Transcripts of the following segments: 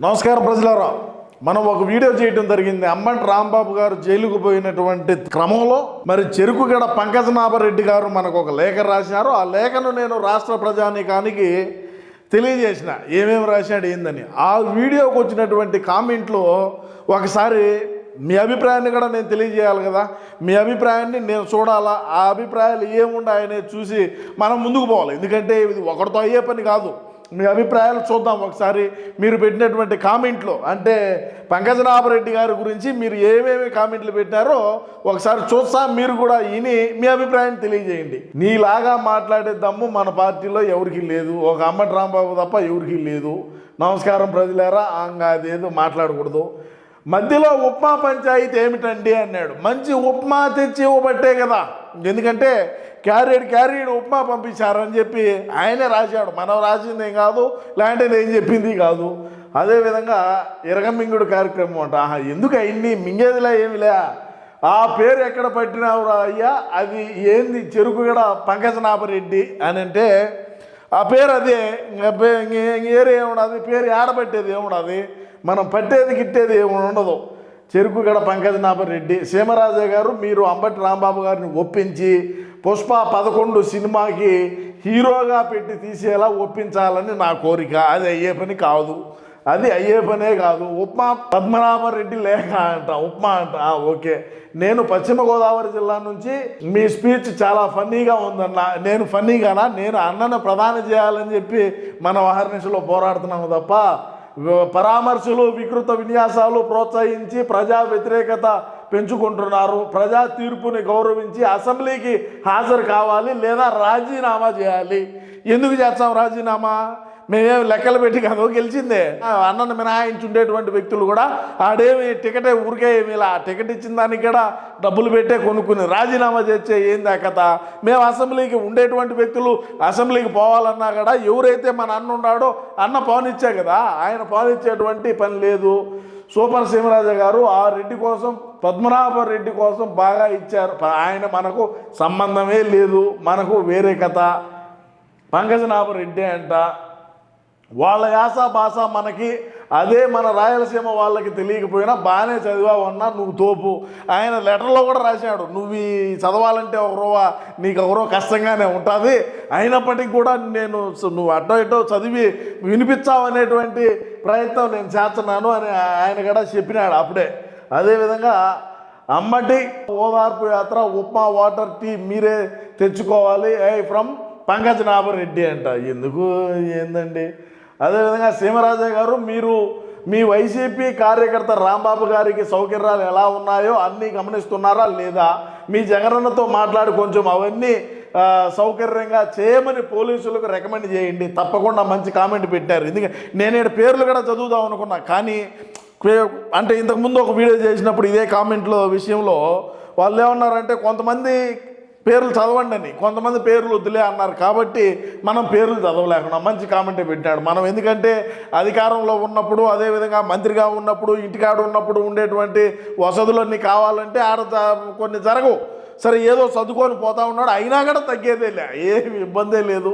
నమస్కారం ప్రజలారా. మనం ఒక వీడియో చేయడం జరిగింది. అమ్మంటి రాంబాబు గారు జైలుకు పోయినటువంటి క్రమంలో మరి చెరుకుగడ పంకజనాభరెడ్డి గారు మనకు ఒక లేఖ రాశారు. ఆ లేఖను నేను రాష్ట్ర ప్రజానీకానికి తెలియజేసిన. ఏమేమి రాశాడు ఏందని. ఆ వీడియోకి వచ్చినటువంటి కామెంట్లో ఒకసారి మీ అభిప్రాయాన్ని కూడా నేను తెలియజేయాలి కదా. మీ అభిప్రాయాన్ని నేను చూడాలా? ఆ అభిప్రాయాలు ఏముండాయనే చూసి మనం ముందుకు పోవాలి. ఎందుకంటే ఇది ఒకరితో అయ్యే పని కాదు. మీ అభిప్రాయాలు చూద్దాం ఒకసారి. మీరు పెట్టినటువంటి కామెంట్లు అంటే పంకజనాభరెడ్డి గారి గురించి మీరు ఏమేమి కామెంట్లు పెట్టారో ఒకసారి చూస్తాం. మీరు కూడా విని మీ అభిప్రాయం తెలియజేయండి. నీలాగా మాట్లాడే దమ్ము మన పార్టీలో ఎవరికి లేదు. ఒక అమ్మటి రాంబాబు తప్ప ఎవరికి లేదు. నమస్కారం ప్రజలారా అంగా అదేదో మాట్లాడకూడదు. మధ్యలో ఉప్మా పంచాయతీ ఏమిటండి అన్నాడు. మంచి ఉప్మా తెచ్చి ఇవ్వబట్టే కదా. ఎందుకంటే క్యారీడ్ క్యారీడ్ ఉప్మా పంపించారని చెప్పి ఆయనే రాశాడు. మనం రాసింది ఏం కాదు లేదంటే నేను చెప్పింది కాదు. అదేవిధంగా ఇరగమింగుడు కార్యక్రమం అంట. ఆహా ఎందుకు అయింది మింగేదిలా ఏమిలే? ఆ పేరు ఎక్కడ పట్టినావురా అయ్యా? అది ఏంది చెరుకు కూడా పంకజనాభరెడ్డి అని అంటే ఆ పేరు అదే. ఇంకా ఏరు ఏముండదు పేరు ఆడబట్టేది ఏముండదు మనం పట్టేది గిట్టేది ఏమి ఉండదు చెరుకుగడ పంకజనాభరెడ్డి సీమరాజే గారు మీరు అంబటి రాంబాబు గారిని ఒప్పించి పుష్ప పదకొండు సినిమాకి హీరోగా పెట్టి తీసేలా ఒప్పించాలని నా కోరిక. అది అయ్యే పని కాదు. అది అయ్యే పనే కాదు. ఉప్మా పద్మనాభరెడ్డి లేఖ అంట ఉప్మా అంట. ఓకే. నేను పశ్చిమ గోదావరి జిల్లా నుంచి మీ స్పీచ్ చాలా ఫన్నీగా ఉందన్న. నేను ఫన్నీగానా? నేను అన్నను ప్రధాని చేయాలని చెప్పి మనం అహర్నిశలో పోరాడుతున్నాము తప్ప పరామర్శలు వికృత విన్యాసాలు ప్రోత్సహించి ప్రజా వ్యతిరేకత పెంచుకుంటున్నారు. ప్రజా తీర్పుని గౌరవించి అసెంబ్లీకి హాజరు కావాలి లేదా రాజీనామా చేయాలి. ఎందుకు చేస్తాం రాజీనామా? మేమేం లెక్కలు పెట్టి కాదు గెలిచిందే. అన్నను మినహాయించి ఉండేటువంటి వ్యక్తులు కూడా ఆడేమి టికెటే ఊరికే ఇలా టికెట్ ఇచ్చిన దానికి కూడా డబ్బులు పెట్టే కొనుక్కుని రాజీనామా చేసే ఏందా ఆ కథ? మేము అసెంబ్లీకి ఉండేటువంటి వ్యక్తులు అసెంబ్లీకి పోవాలన్నా కూడా ఎవరైతే మన అన్న ఉన్నాడో అన్న పవనిచ్చే కదా ఆయన పవనిచ్చేటువంటి పని లేదు. సూపర్ సీమరాజు గారు ఆ రెడ్డి కోసం పద్మనాభ రెడ్డి కోసం బాగా ఇచ్చారు. ఆయన మనకు సంబంధమే లేదు మనకు వేరే కథ. పంకజనాభ రెడ్డి అంట. వాళ్ళ యాస భాష మనకి అదే మన రాయలసీమ వాళ్ళకి తెలియకపోయినా బాగానే చదివావన్నా నువ్వు తోపు. ఆయన లెటర్లో కూడా రాశాడు నువ్వు చదవాలంటే ఒకరోవా నీకు ఒకరో కష్టంగానే ఉంటుంది. అయినప్పటికీ కూడా నేను నువ్వు అటో ఇటో చదివి వినిపించావనేటువంటి ప్రయత్నం నేను చేస్తున్నాను అని ఆయన కూడా చెప్పినాడు అప్పుడే. అదేవిధంగా అమ్మటి ఓదార్పు యాత్ర ఉప్మా వాటర్ టీ మీరే తెచ్చుకోవాలి. ఐ ఫ్రమ్ పంకజ్ నాభరెడ్డి అంట. ఎందుకు? ఏందండి? అదేవిధంగా సీమరాజే గారు మీరు మీ వైసీపీ కార్యకర్త రాంబాబు గారికి సౌకర్యాలు ఎలా ఉన్నాయో అన్నీ గమనిస్తున్నారా లేదా? మీ జగనన్నతో మాట్లాడి కొంచెం అవన్నీ సౌకర్యంగా చేయమని పోలీసులకు రికమెండ్ చేయండి. తప్పకుండా మంచి కామెంట్ పెట్టారు. ఎందుకంటే నేను ఈడ పేర్లు కూడా చదువుదాం అనుకున్నా కానీ అంటే ఇంతకుముందు ఒక వీడియో చేసినప్పుడు ఇదే కామెంట్లో విషయంలో వాళ్ళు ఏమన్నారంటే కొంతమంది పేర్లు చదవండి అని కొంతమంది పేర్లు వద్దులే అన్నారు కాబట్టి మనం పేర్లు చదవలేకుండా మంచి కామెంటే పెట్టాడు. మనం ఎందుకంటే అధికారంలో ఉన్నప్పుడు అదేవిధంగా మంత్రిగా ఉన్నప్పుడు ఇంటికాడ ఉన్నప్పుడు ఉండేటువంటి వసతులన్నీ కావాలంటే ఆడ కొన్ని జరగవు. సరే ఏదో చదువుకొని పోతా ఉన్నాడు. అయినా కూడా తగ్గేదే లే ఏమి ఇబ్బందే లేదు.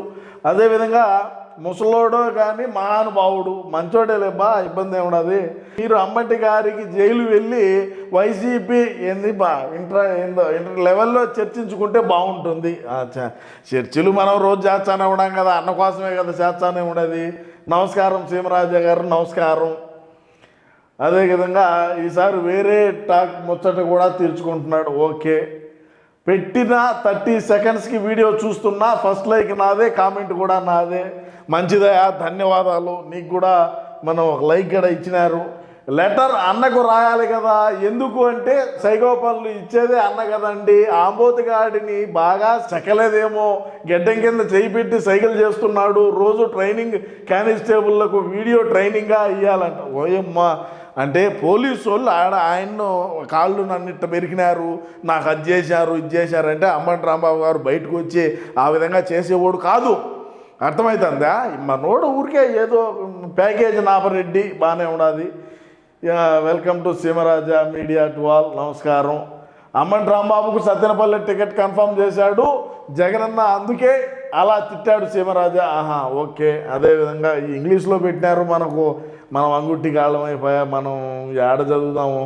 అదేవిధంగా ముసలోడో కానీ మహానుభావుడు మంచోడే లేబా ఇబ్బంది ఏమున్నది మీరు అమ్మటి గారికి జైలు వెళ్ళి వైసీపీ ఏంది బా ఇంటర్ ఏందో ఇంటర్ లెవెల్లో చర్చించుకుంటే బాగుంటుంది. ఆ, చ- చర్చలు మనం రోజు చేస్తానే ఉన్నాం కదా అన్న కోసమే కదా చేస్తానే ఉన్నది నమస్కారం సీమరాజా గారు నమస్కారం. అదేవిధంగా ఈసారి వేరే టాక్ ముచ్చట కూడా తీర్చుకుంటున్నాడు. ఓకే. పెట్టిన థర్టీ సెకండ్స్కి వీడియో చూస్తున్నా ఫస్ట్ లైక్ నాదే కామెంట్ కూడా నాదే. మంచిదయా ధన్యవాదాలు. నీకు కూడా మనం ఒక లైక్ కూడా ఇచ్చినారు. లెటర్ అన్నకు రాయాలి కదా. ఎందుకు అంటే సైకోపనులు ఇచ్చేదే అన్న కదండి. ఆంబోతిగాడిని బాగా చెక్కలేదేమో. గెడ్డం కింద చేయి పెట్టి సైకిల్ చేస్తున్నాడు. రోజు ట్రైనింగ్ కానిస్టేబుల్లకు వీడియో ట్రైనింగ్గా ఇవ్వాలంట ఓయమ్మా. అంటే పోలీసు వాళ్ళు ఆడ ఆయన్ను కాళ్ళు నన్నిట్ట పెరికినారు నాకు అది చేశారు ఇది చేశారంటే అమ్మన్ రాంబాబు గారు బయటకు వచ్చి ఆ విధంగా చేసేవాడు కాదు. అర్థమవుతుందా మనోడు ఊరికే ఏదో ప్యాకేజ్ నాపరెడ్డి బాగానే ఉన్నది. Welcome to Seemaraja media to all నమస్కారం. అమ్మన్ రాంబాబుకు సత్యనపల్లి టికెట్ కన్ఫర్మ్ చేశాడు. జగనన్న అందుకే అలా తిట్టాడు సీమరాజా. ఆహా ఓకే. అదేవిధంగా ఇంగ్లీష్లో పెట్టినారు మనకు మనం అంగుట్టి కాలం అయిపోయా మనం ఏడ చదువుదాము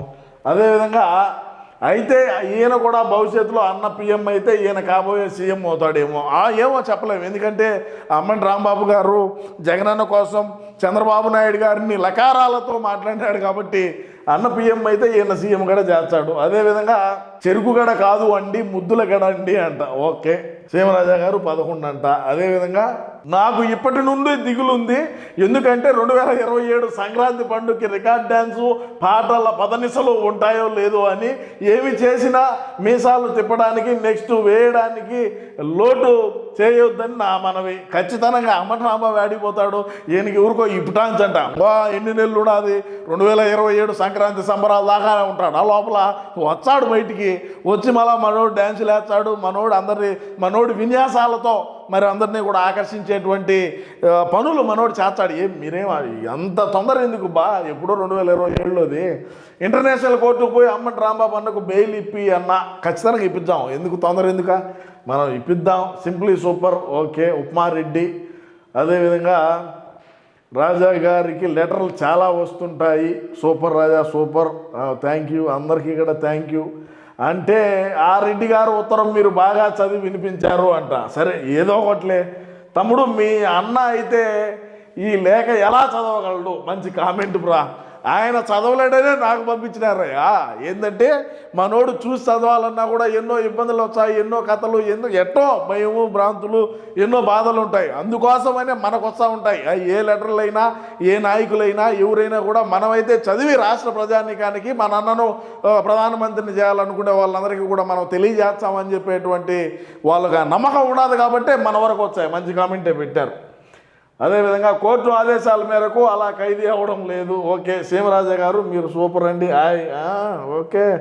అదేవిధంగా అయితే ఈయన కూడా భవిష్యత్తులో అన్న పిఎం అయితే ఈయన కాబోయే సీఎం అవుతాడేమో. ఆ ఏమో చెప్పలేము ఎందుకంటే అమ్మని రాంబాబు గారు జగనన్న కోసం చంద్రబాబు నాయుడు గారిని లకారాలతో మాట్లాడాడు కాబట్టి అన్న పిఎం అయితే ఈయన సీఎం కూడా చేస్తాడు. అదేవిధంగా చెరుకు గడ కాదు అండి ముద్దుల గడ అండి అంట. ఓకే. సీమరాజా గారు పదకొండు అంట. అదేవిధంగా నాకు ఇప్పటి నుండి దిగులుంది. ఎందుకంటే రెండు వేల ఇరవై ఏడు సంక్రాంతి పండుగకి రికార్డ్ డ్యాన్సు పాటల పదనిసలు ఉంటాయో లేదో అని ఏమి చేసినా మీసాలు తిప్పడానికి నెక్స్ట్ వేయడానికి లోటు చేయొద్దని నా మనవి. ఖచ్చితంగా అమ్మటరాంబాబు వాడిపోతాడు. ఈయనకి ఊరుకో ఇప్పటాన్స్ అంట ఎన్ని నెలలు ఉన్నది రెండు వేల ఇరవై ఏడు సంక్రాంతి సంక్రాంతి సంబరాల దాకానే ఉంటాడు. ఆ లోపల వచ్చాడు బయటికి. వచ్చి మళ్ళా మనోడు డ్యాన్సులు వేస్తాడు. మనోడు అందరి మనోడి విన్యాసాలతో మరి అందరినీ కూడా ఆకర్షించేటువంటి పనులు మనోడు చేస్తాడు. ఏం మీరేం అంత తొందర ఎందుకు బా? ఎప్పుడో రెండు వేల ఇరవై ఏడులోది ఇంటర్నేషనల్ కోర్టుకు పోయి అమ్మటి రాంబాబు అన్నకు బెయిల్ ఇప్పి అన్న ఖచ్చితంగా ఇప్పిద్దాం. ఎందుకు తొందర ఎందుక? మనం ఇప్పిద్దాం. Simply super. ఓకే ఉప్మారెడ్డి. అదేవిధంగా రాజా గారికి లెటర్లు చాలా వస్తుంటాయి. Super Raja super. Thank you. అందరికీ కూడా థ్యాంక్ యూ. అంటే ఆ రెడ్డి గారు ఉత్తరం మీరు బాగా చదివి వినిపించారు అంట. సరే ఏదో ఒకట్లే. తమ్ముడు మీ అన్న అయితే ఈ లేఖ ఎలా చదవగలడు? మంచి కామెంట్ బ్రా. ఆయన చదవలేడనే నాకు పంపించినారయ్యా. ఏంటంటే మనోడు చూసి చదవాలన్నా కూడా ఎన్నో ఇబ్బందులు వచ్చాయి ఎన్నో కథలు ఎన్నో ఎట్టో భయము భ్రాంతులు ఎన్నో బాధలు ఉంటాయి. అందుకోసమనే మనకు వస్తూ ఉంటాయి ఏ లెటర్లైనా ఏ నాయకులైనా ఎవరైనా కూడా మనమైతే చదివి రాష్ట్ర ప్రజానీకానికి మన అన్నను ప్రధానమంత్రిని చేయాలనుకునే వాళ్ళందరికీ కూడా మనం తెలియజేస్తామని చెప్పేటువంటి వాళ్ళకి నమ్మకం ఉండదు కాబట్టి మన వరకు వచ్చాయి. మంచి కామెంటే పెట్టారు. అదేవిధంగా కోర్టు ఆదేశాల మేరకు అలా ఖైదీ అవ్వడం లేదు. ఓకే సీమరాజా గారు మీరు సూపర్ అండి. Hi okay.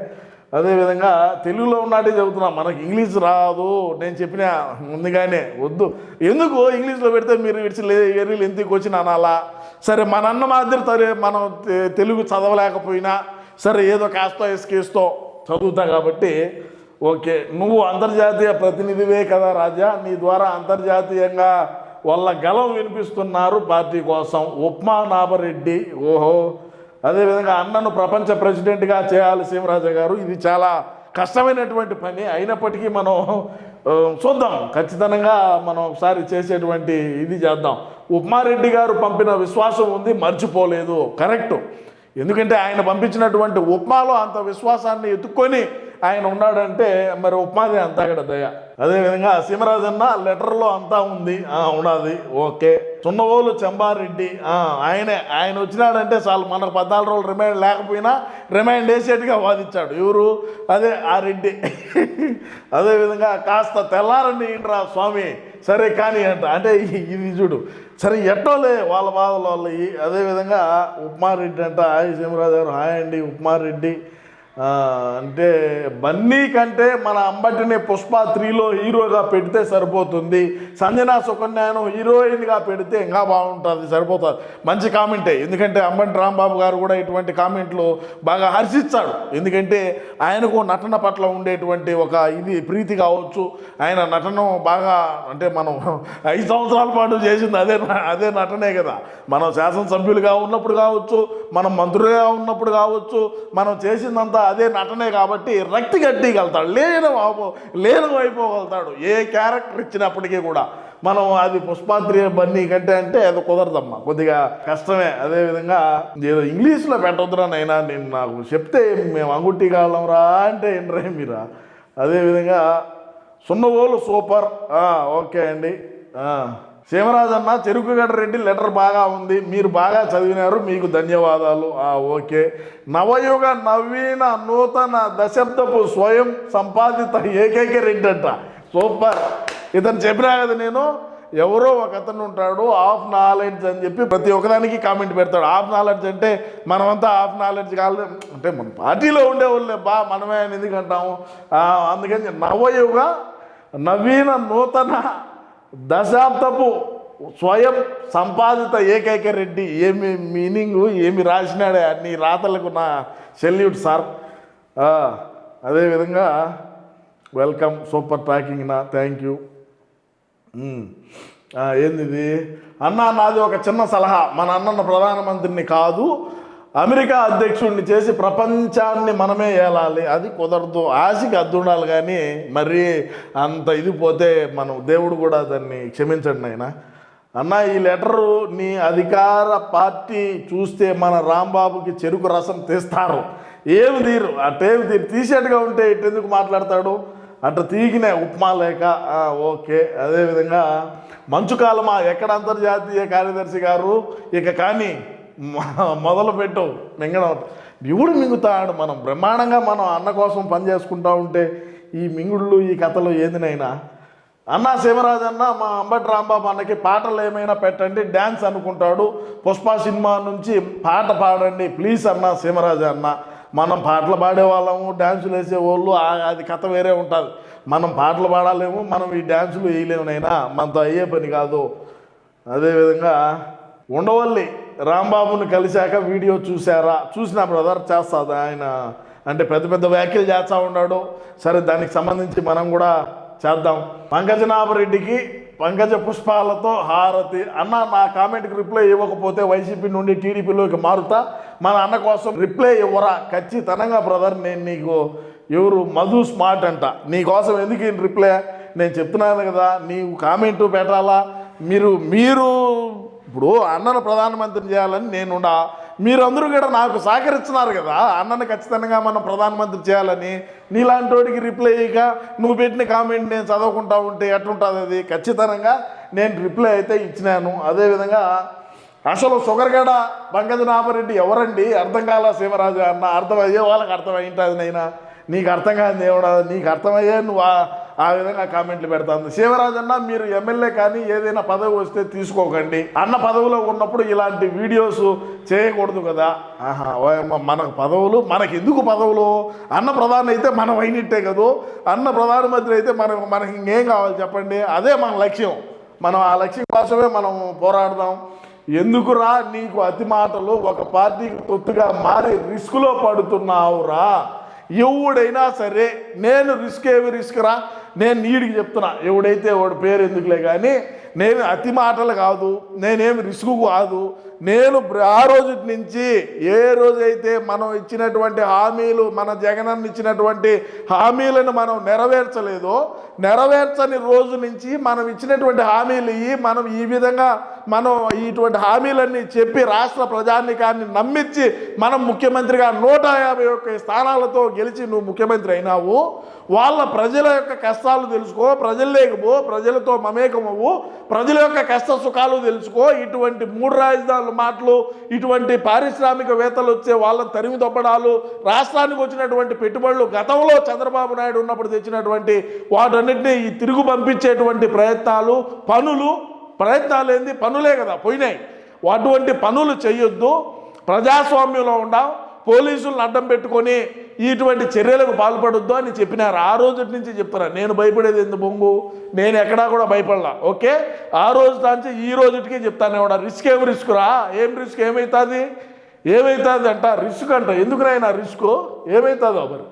అదేవిధంగా తెలుగులో ఉన్నట్టే చెబుతున్నాం మనకి ఇంగ్లీష్ రాదు. నేను చెప్పిన ముందుగానే వద్దు. ఎందుకు ఇంగ్లీష్లో పెడితే మీరు విడిచి ఎర్రీలు ఎందుకు వచ్చిన అనాలా? సరే మన అన్న మాదిరి తరే మనం తె- తెలుగు చదవలేకపోయినా సరే ఏదో కాస్తో ఎస్కేస్తో చదువుతా కాబట్టి ఓకే. నువ్వు అంతర్జాతీయ ప్రతినిధివే కదా రాజా. నీ ద్వారా అంతర్జాతీయంగా వాళ్ళ గలం వినిపిస్తున్నారు పార్టీ కోసం. ఉప్మా నాభరెడ్డి ఓహో. అదేవిధంగా అన్నను ప్రపంచ ప్రెసిడెంట్గా చేయాలి సీమరాజా గారు. ఇది చాలా కష్టమైనటువంటి పని. అయినప్పటికీ మనం చూద్దాం. ఖచ్చితంగా మనం ఒకసారి చేసేటువంటి ఇది చేద్దాం. ఉప్మారెడ్డి గారు పంపిన విశ్వాసం ఉంది మర్చిపోలేదు. కరెక్ట్. ఎందుకంటే ఆయన పంపించినటువంటి ఉప్మాలో అంత విశ్వాసాన్ని ఎత్తుక్కొని ఆయన ఉన్నాడంటే మరి ఉపాధి అంతా అక్కడ దయ. అదేవిధంగా అన్న లెటర్లో అంతా ఉంది. ఆ, ఉన్నది. ఓకే. చున్నవోలు చెంబారెడ్డి. ఆయనే. ఆయన వచ్చినాడంటే చాలు. మనకు పద్నాలుగు రోజులు రిమైండ్ లేకపోయినా రిమైండ్ వేసేట్టుగా వాదించాడు. ఎవరు? అదే ఆ రెడ్డి. అదేవిధంగా కాస్త తెల్లారండి ఇంట్రా స్వామి. సరే కానీ అంట. అంటే ఇది చూడు. సరే ఎట్టోలే వాళ్ళ బాధలు వాళ్ళవి అదేవిధంగా ఉప్మారెడ్డి అంట. హాయ్ సింహరాజు గారు. హాయ్ అండి ఉప్మారెడ్డి. అంటే బన్నీ కంటే మన అంబటిని పుష్ప త్రీలో హీరోగా పెడితే సరిపోతుంది. సంజనా సుకన్యాను హీరోయిన్గా పెడితే ఇంకా బాగుంటుంది సరిపోతుంది. మంచి కామెంటే ఎందుకంటే అంబటి రాంబాబు గారు కూడా ఇటువంటి కామెంట్లు బాగా హర్షిస్తాడు. ఎందుకంటే ఆయనకు నటన పట్ల ఉండేటువంటి ఒక ఇది ప్రీతి కావచ్చు. ఆయన నటన బాగా అంటే మనం ఐదు సంవత్సరాల పాటు చేసింది అదే అదే నటనే కదా. మనం శాసనసభ్యులుగా ఉన్నప్పుడు కావచ్చు మనం మంత్రులుగా ఉన్నప్పుడు కావచ్చు మనం చేసిందంతా అదే నటనే కాబట్టి రక్తి గట్టిగలుగుతాడు లేని లేను అయిపోగలుగుతాడు. ఏ క్యారెక్టర్ ఇచ్చినప్పటికీ కూడా మనం అది పుష్పాంత్రి బన్నీ కంటే అంటే అది కుదరదమ్మా. కొద్దిగా కష్టమే. అదేవిధంగా ఏదో ఇంగ్లీష్లో పెట్టొద్దురా నైనా నేను నాకు చెప్తే మేము అంగుట్టి కాలంరా అంటే ఏంట్రా మీరా? అదేవిధంగా సున్నవోలు సూపర్. ఓకే అండి. శివరాజన్న సీమరాజన్న చెరుకుగడ్డ రెడ్డి లెటర్ బాగా ఉంది. మీరు బాగా చదివినారు. మీకు ధన్యవాదాలు. ఆ, ఓకే. నవయుగ నవీన నూతన దశాబ్దపు స్వయం సంపాదిత ఏకైక రెడ్డి అంట. సూపర్. ఇతను చెప్పినా కదా నేను ఎవరో ఒక అతను ఉంటాడు ఆఫ్ నాలెడ్జ్ అని చెప్పి ప్రతి ఒక్కదానికి కామెంట్ పెడతాడు. ఆఫ్ నాలెడ్జ్ అంటే మనమంతా ఆఫ్ నాలెడ్జ్ కాలే అంటే మన పార్టీలో ఉండేవాళ్ళే బా మనమే అని ఎందుకు అందుకని నవయుగ నవీన నూతన దశాబ్దపు స్వయం సంపాదిత ఏకైక రెడ్డి. ఏమి మీనింగ్ ఏమి రాసినాడే అన్ని రాతలకు నా సెల్యూట్ సార్. అదేవిధంగా వెల్కమ్ సూపర్ ప్యాకింగ్ నా థ్యాంక్ యూ. ఏంది అన్న నాది ఒక చిన్న సలహా. మన అన్నన్న ప్రధానమంత్రిని కాదు అమెరికా అధ్యక్షుడిని చేసి ప్రపంచాన్ని మనమే ఏలాలి అది కుదరదు. ఆశకి అద్దు ఉండాలి కానీ మరి అంత ఇది పోతే మనం దేవుడు కూడా దాన్ని క్షమించండి ఆయన అన్న ఈ లెటరు నీ అధికార పార్టీ చూస్తే మన రాంబాబుకి చెరుకు రసం తీస్తారు. ఏమి తీరు? అట్టేమి తీరు. తీసేట్టుగా ఉంటే ఇట్టెందుకు మాట్లాడతాడు? అట్లా తీగిన ఉప్మా లేక ఓకే. అదేవిధంగా మంచు కాలమా? ఎక్కడ అంతర్జాతీయ కార్యదర్శి గారు? ఇక కానీ మొదలు పెట్టు మింగడం దేవుడు మింగుతాడు మనం. బ్రహ్మాండంగా మనం అన్న కోసం పని చేసుకుంటా ఉంటే ఈ మింగుళ్ళు ఈ కథలు ఏందినైనా అన్న శివరాజ్ అన్న మా అంబటి రాంబాబు అన్నకి పాటలు ఏమైనా పెట్టండి డ్యాన్స్ అనుకుంటాడు. పుష్ప సినిమా నుంచి పాట పాడండి ప్లీజ్ అన్న శివరాజ్ అన్న. మనం పాటలు పాడేవాళ్ళము డ్యాన్సులు వేసేవాళ్ళు ఆ- అది కథ వేరే ఉంటుంది. మనం పాటలు పాడాలేము మనం ఈ డ్యాన్సులు వేయలేము నైనా మనతో అయ్యే పని కాదు. అదేవిధంగా ఉండవల్లి. రాంబాబుని కలిశాక వీడియో చూసారా చూసిన బ్రదర్ చేస్తుంది ఆయన? అంటే పెద్ద పెద్ద వ్యాఖ్యలు చేస్తూ ఉన్నాడు. సరే దానికి సంబంధించి మనం కూడా చేద్దాం. పంకజనాభరెడ్డికి పంకజ పుష్పాలతో హారతి. అన్న నా కామెంట్కి రిప్లై ఇవ్వకపోతే వైసీపీ నుండి టీడీపీలోకి మారుతా. మన అన్న కోసం రిప్లై ఇవ్వరా? ఖచ్చితంగా బ్రదర్ నేను నీకు ఎవరు? మధు స్మార్ట్ అంట. నీకోసం ఎందుకు రిప్లై? నేను చెప్తున్నాను కదా నీవు కామెంటు పెట్టాలా? మీరు మీరు ఇప్పుడు అన్నను ప్రధానమంత్రిని చేయాలని నేనుండా. మీరందరూ కూడా నాకు సహకరిస్తున్నారు కదా. అన్నను ఖచ్చితంగా మనం ప్రధానమంత్రి చేయాలని. నీలాంటి వాడికి రిప్లై ఇక నువ్వు పెట్టిన కామెంట్ నేను చదవకుండా ఉంటే ఎట్లుంటుంది అది? ఖచ్చితంగా నేను రిప్లై అయితే ఇచ్చినాను. అదేవిధంగా అసలు షుగర్గడ పంకజనాభరెడ్డి ఎవరండి? అర్థం కాల శివరాజు అన్న అర్థమయ్యే వాళ్ళకి అర్థమైంటుంది నైనా నీకు అర్థం కాదు దేవుడా నీకు అర్థమయ్యే నువ్వు ఆ- విధంగా కామెంట్లు పెడతాను. శివరాజ్ అన్న మీరు ఎమ్మెల్యే కానీ ఏదైనా పదవి వస్తే తీసుకోకండి. అన్న పదవిలో ఉన్నప్పుడు ఇలాంటి వీడియోస్ చేయకూడదు కదా. ఆహా మన మనకు పదవులు మనకి ఎందుకు పదవులు? అన్న ప్రధాని అయితే మనం అయినట్టే కదూ? అన్న ప్రధానమంత్రి అయితే మనం మనకి ఇంకేం కావాలి చెప్పండి? అదే మన లక్ష్యం. మనం ఆ లక్ష్యం కోసమే మనం పోరాడదాం. ఎందుకురా నీకు అతి మాటలు? ఒక పార్టీకి తొత్తుగా మారి రిస్కులో పడుతున్నావురా. ఎవడైనా సరే నేను రిస్క్ ఏమి రిస్క్ రా? నేను నీడికి చెప్తున్నా. ఎవడైతే వాడి పేరు ఎందుకులే కానీ నేను అతి మాటలు కాదు నేనేమి రిస్క్ కాదు నేను ఆ రోజు నుంచి ఏ రోజైతే మనం ఇచ్చినటువంటి హామీలు మన జగనన్న ఇచ్చినటువంటి హామీలను మనం నెరవేర్చలేదో నెరవేర్చని రోజు నుంచి మనం ఇచ్చినటువంటి హామీలు ఇవి మనం ఈ విధంగా మనం ఇటువంటి హామీలన్నీ చెప్పి రాష్ట్ర ప్రజానికాన్ని నమ్మించి మనం ముఖ్యమంత్రిగా నూట యాభై ఒక్క స్థానాలతో గెలిచి నువ్వు ముఖ్యమంత్రి అయినావు వాళ్ళ ప్రజల యొక్క కష్టాలు తెలుసుకో ప్రజల్లోకి పో ప్రజలతో మమేకమవు ప్రజల యొక్క కష్ట సుఖాలు తెలుసుకో ఇటువంటి మూడు రాజధానుల మాటలు ఇటువంటి పారిశ్రామికవేత్తలు వచ్చే వాళ్ళని తరిమి దొబ్బడాలు రాష్ట్రానికి వచ్చినటువంటి పెట్టుబడులు గతంలో చంద్రబాబు నాయుడు ఉన్నప్పుడు తెచ్చినటువంటి వాటన్నిటినీ ఈ తిరుగు పంపించేటువంటి ప్రయత్నాలు పనులు ప్రయత్నాలేంది పనులే కదా పోయినాయి. అటువంటి పనులు చేయొద్దు. ప్రజాస్వామ్యంలో ఉండాం పోలీసులను అడ్డం పెట్టుకొని ఇటువంటి చర్యలకు పాల్పడొద్దు అని చెప్పినారు. ఆ రోజు నుంచి చెప్తున్నా. నేను భయపడేది ఎందుకు బొంగు? నేను ఎక్కడా కూడా భయపడలా. ఓకే? ఆ రోజు దాంచి ఈ రోజుకి చెప్తాను కూడా. రిస్క్ ఏం రిస్క్ రా? ఏం రిస్క్? ఏమవుతుంది ఏమవుతుంది అంట. రిస్క్ అంట. ఎందుకు రాయినా రిస్క్? ఏమవుతుందో మరి?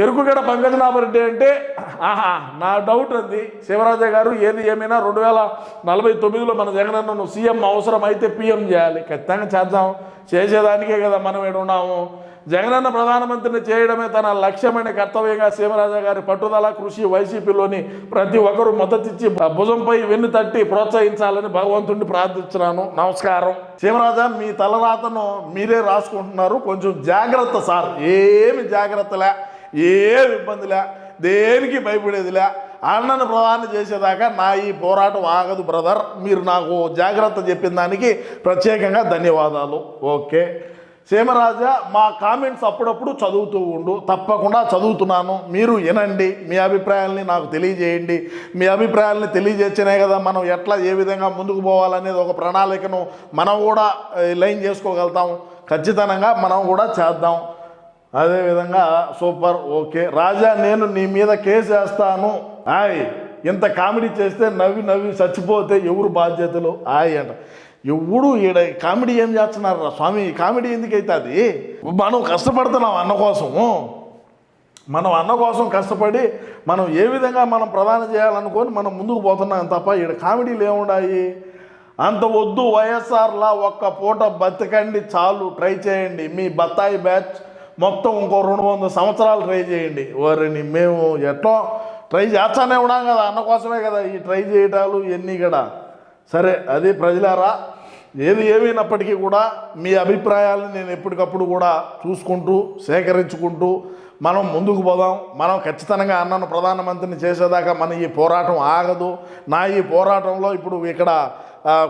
చెరుకుగడ పంకజనాభరెడ్డి అంటే ఆహా నా డౌట్ ఉంది శివరాజయ్య గారు ఏది ఏమైనా రెండు వేల నలభై తొమ్మిదిలో మన జగనన్న సీఎం అవసరం అయితే పీఎం చేయాలి. ఖచ్చితంగా చేద్దాం. చేసేదానికే కదా మనం ఇక్కడ ఉన్నాము. జగనన్న ప్రధానమంత్రిని చేయడమే తన లక్ష్యమైన కర్తవ్యంగా శివరాజయ్య గారి పట్టుదల కృషి వైసీపీలోని ప్రతి ఒక్కరూ మద్దతిచ్చి భుజంపై వెన్ను తట్టి ప్రోత్సహించాలని భగవంతుడిని ప్రార్థిస్తున్నాను. నమస్కారం. శివరాజా మీ తలరాతను మీరే రాసుకుంటున్నారు. కొంచెం జాగ్రత్త సార్. ఏమి జాగ్రత్తలే. ఏమి ఇబ్బందిలే దేనికి భయపడేదిలే. అన్నను ప్రధాని చేసేదాకా నా ఈ పోరాటం ఆగదు బ్రదర్. మీరు నాకు జాగ్రత్త చెప్పిన దానికి ప్రత్యేకంగా ధన్యవాదాలు. ఓకే. సీమరాజా మా కామెంట్స్ అప్పుడప్పుడు చదువుతూ ఉండు. తప్పకుండా చదువుతున్నాను. మీరు వినండి. మీ అభిప్రాయాల్ని నాకు తెలియజేయండి. మీ అభిప్రాయాల్ని తెలియజేస్తేనే కదా మనం ఎట్లా ఏ విధంగా ముందుకు పోవాలనేది ఒక ప్రణాళికను మనం కూడా లైన్ చేసుకోగలుగుతాం. ఖచ్చితంగా మనం కూడా చేద్దాం. అదేవిధంగా సూపర్ ఓకే. రాజా నేను నీ మీద కేసు వేస్తాను. ఆయ్ ఇంత కామెడీ చేస్తే నవ్వి నవ్వి చచ్చిపోతే ఎవరు బాధ్యతలు? ఆయ్ అంట. ఎవడు ఈడ కామెడీ ఏం చేస్తున్నారు రా స్వామి? కామెడీ ఎందుకైతే అది? మనం కష్టపడుతున్నాం అన్న కోసము మనం అన్న కోసం కష్టపడి మనం ఏ విధంగా మనం ప్రధానం చేయాలనుకొని మనం ముందుకు పోతున్నాం తప్ప ఈడ కామెడీలు ఏముండాయి? అంత వద్దు వైఎస్ఆర్లా ఒక్క పూట బతకండి చాలు. ట్రై చేయండి. మీ బత్తాయి బ్యాచ్ మొత్తం ఇంకో రెండు వందల సంవత్సరాలు ట్రై చేయండి. వారిని మేము ఎట్లా ట్రై చేస్తానే ఉన్నాం కదా అన్న కోసమే కదా ఈ ట్రై చేయటాలు ఇవన్నీ కూడా. సరే అది ప్రజలారా ఏది ఏమైనప్పటికీ కూడా మీ అభిప్రాయాలను నేను ఎప్పటికప్పుడు కూడా చూసుకుంటూ సేకరించుకుంటూ మనం ముందుకు పోదాం. మనం ఖచ్చితంగా అన్నను ప్రధానమంత్రిని చేసేదాకా మన ఈ పోరాటం ఆగదు. నా ఈ పోరాటంలో ఇప్పుడు ఇక్కడ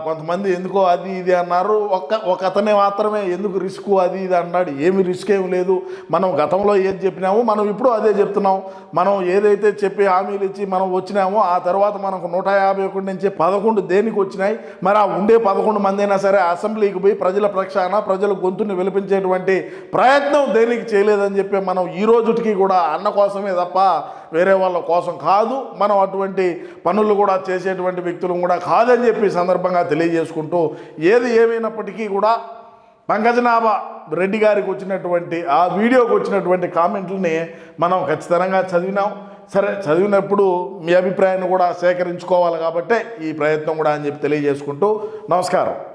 కొంతమంది ఎందుకో అది ఇది అన్నారు. ఒక్క ఒక అతనే మాత్రమే ఎందుకు రిస్క్ అది ఇది అన్నాడు. ఏమి రిస్క్ ఏమి లేదు. మనం గతంలో ఏది చెప్పినామో మనం ఇప్పుడు అదే చెప్తున్నాం. మనం ఏదైతే చెప్పి హామీలు ఇచ్చి మనం వచ్చినామో ఆ తర్వాత మనకు నూట యాభై ఒకటి నుంచి పదకొండు దేనికి వచ్చినాయి? మరి ఆ ఉండే పదకొండు మంది అయినా సరే అసెంబ్లీకి పోయి ప్రజల ప్రక్షాళన ప్రజల గొంతుని వెలిపించేటువంటి ప్రయత్నం దేనికి చేయలేదని చెప్పి మనం ఈ రోజుటికి కూడా అన్న కోసమే తప్ప వేరే వాళ్ళ కోసం కాదు. మనం అటువంటి పనులు కూడా చేసేటువంటి వ్యక్తులు కూడా కాదని చెప్పి సందర్భం సందర్భంగా తెలియజేసుకుంటూ ఏది ఏమైనప్పటికీ కూడా పంకజనాభ రెడ్డి గారికి వచ్చినటువంటి ఆ వీడియోకి వచ్చినటువంటి కామెంట్లని మనం ఖచ్చితంగా చదివినాం. సరే చదివినప్పుడు మీ అభిప్రాయాన్ని కూడా సేకరించుకోవాలి కాబట్టే ఈ ప్రయత్నం కూడా అని చెప్పి తెలియజేసుకుంటూ నమస్కారం.